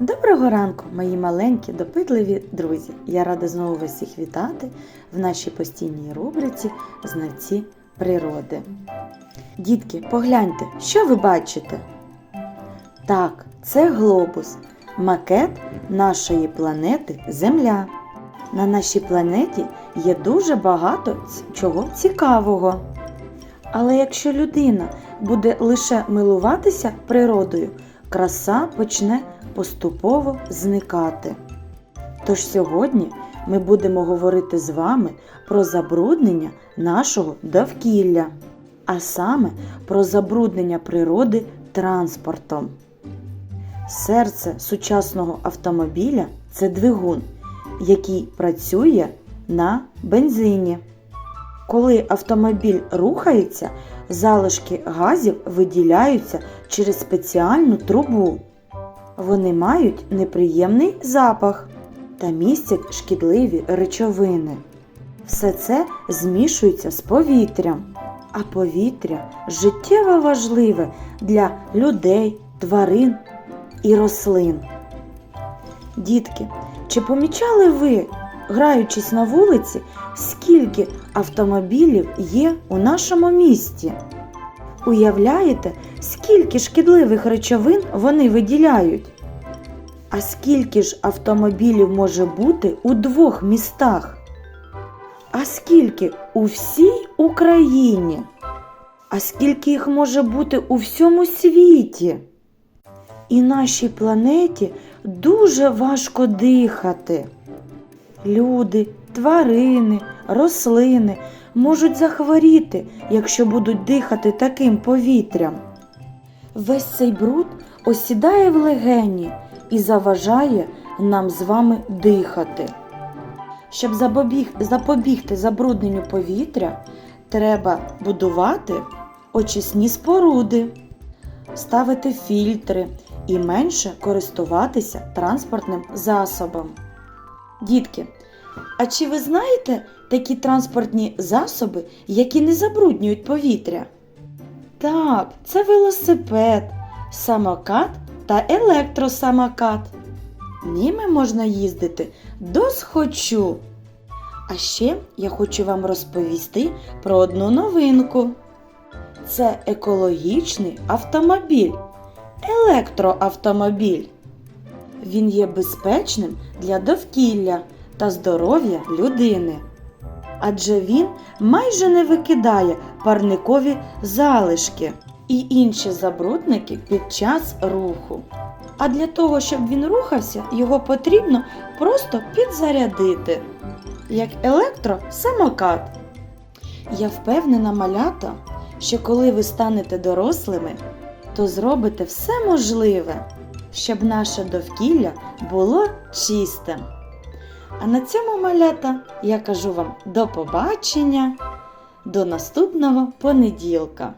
Доброго ранку, мої маленькі, допитливі друзі! Я рада знову вас всіх вітати в нашій постійній рубриці Знавці природи. Дітки, погляньте, що ви бачите? Так, це глобус, макет нашої планети Земля. На нашій планеті є дуже багато чого цікавого. Але якщо людина буде лише милуватися природою, краса почне поступово зникати. Тож сьогодні ми будемо говорити з вами про забруднення нашого довкілля, а саме про забруднення природи транспортом. Серце сучасного автомобіля це двигун, який працює на бензині. Коли автомобіль рухається, залишки газів виділяються через спеціальну трубу. Вони мають неприємний запах та містять шкідливі речовини. Все це змішується з повітрям, а повітря життєво важливе для людей, тварин і рослин. Дітки, чи помічали ви, граючись на вулиці, скільки автомобілів є у нашому місті? Уявляєте, скільки шкідливих речовин вони виділяють? А скільки ж автомобілів може бути у двох містах? А скільки у всій Україні? А скільки їх може бути у всьому світі? І нашій планеті дуже важко дихати. Люди, тварини, рослини можуть захворіти, якщо будуть дихати таким повітрям. Весь цей бруд осідає в легені і заважає нам з вами дихати. Щоб запобіг, запобігти забрудненню повітря, треба будувати очисні споруди, ставити фільтри і менше користуватися транспортним засобом. Дітки, а чи ви знаєте такі транспортні засоби, які не забруднюють повітря? Так, це велосипед, самокат та електросамокат. Ними можна їздити досхочу. А ще я хочу вам розповісти про одну новинку. Це екологічний автомобіль, електроавтомобіль. Він є безпечним для довкілля та здоров'я людини. Адже він майже не викидає парникові залишки і інші забрудники під час руху. А для того, щоб він рухався, його потрібно просто підзарядити, як електросамокат. Я впевнена, малята, що коли ви станете дорослими, то зробите все можливе, щоб наше довкілля було чистим. А на цьому малята я кажу вам до побачення, до наступного понеділка.